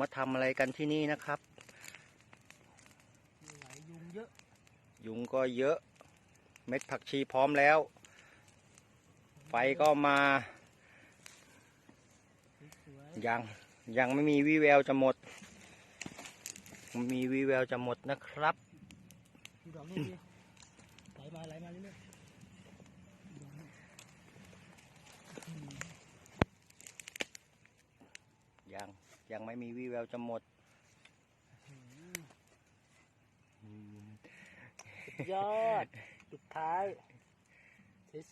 มาทำอะไรกันที่นี่นะครับมีหลายยุงเยอะ ยุงก็เยอะ เม็ดผักชีพร้อมแล้ว ไฟก็มาสวยยัง ยังไม่มีวี่แววจะหมด มีวี่แววจะหมดนะครับๆดูดอกนี่ดิไหลมาไหลมาเรื่อยๆดูดอกนี่อืม ยังยังไม่มีวี่แววจะหมดยอดสุดท้าย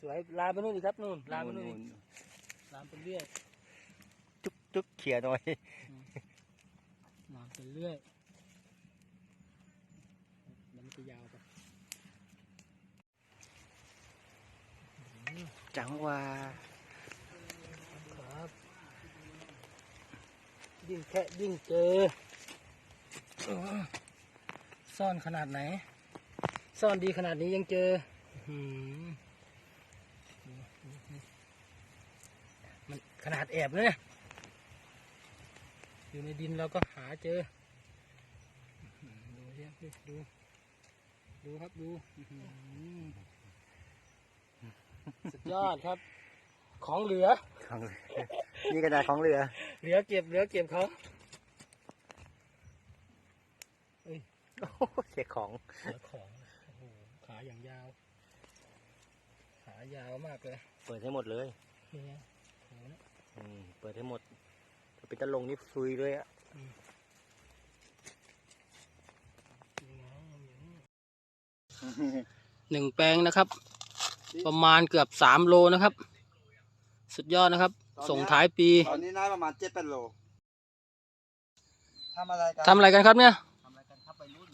สวยๆลามไปนู่นอีกครับนู่นลามไปนู่นอีกลามไปเรื่อยจุ๊กจุ๊กเขี่ยหน่อยลามไปเรื่อยมันจะยาวไปจังหวะ ยิ่งแค่ยิ่งเจอ ซ่อนขนาดไหน ซ่อนดีขนาดนี้ยังเจอมันขนาดแอบเลยเนี่ยอยู่ในดินเราก็หาเจอ ดูสิครับดู ดูครับดู สุดยอดครับ ของเหลือ ของ นี่กระดาษของเหลือ เหลือเก็บเหลือเก็บเขาโอ้โหเสียของ เหลือของโอ้โหขาอย่างยาว ขายาวมากเลยเปิดให้หมดเลย นี่ไงโหเนี่ยอืม เปิดให้หมดถ้าเป็นตะลงนี่ฟุยเลยอะนี่ไงอย่างนี้หนึ่งแปลงนะครับ ประมาณเกือบสามโลนะครับ สุดยอดนะครับ ส่งท้ายปีตอนนี้น่าประมาณเจ็ดแปดโลทำอะไรกันทำอะไรกันครับเนี่ยทำอะไรกันครับไปรุ่น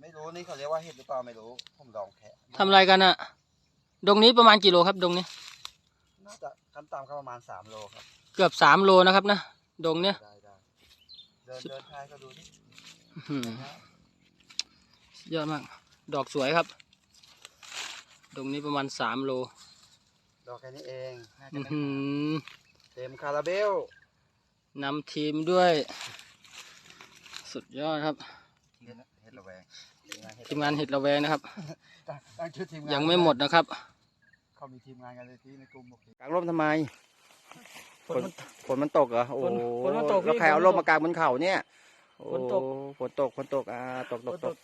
ไม่รู้นี่เขาเรียกว่าเห็ดหรือเปล่าไม่รู้ผมลองแค่ทำอะไรกันอะดงนี้ประมาณกี่โลครับดงนี้น่าจะขั้นต่ำก็ประมาณสามโลครับ เกือบสามโลนะครับนะดงเนี้ยได้ได้เดินเดินทายก็ดูนี่อื้อหือสุดยอดมาก ดอกสวยครับ ดงนี้ประมาณสามโล ดอกแค่นี้เอง น่าจะอื้อได้หือเต็มคาราเบลนำทีมด้วย สุดยอดครับ เห็ดเห็ดระแวงทีมงานเห็ดระแวงนะครับตั้งตั้งชื่อทีมงานยังไม่หมดนะครับ เขามีทีมงานกันเลยที่ในกลุ่มบอกกางร่มทำไมฝนฝนมันตกเหรอโอ้ฝนฝนมันตกแล้วพี่ใครเอาฝนมันร่มตกมากางบนเขาเนี่ยโอ้ฝนตกฝนตกฝนตกอ่าตกตกตก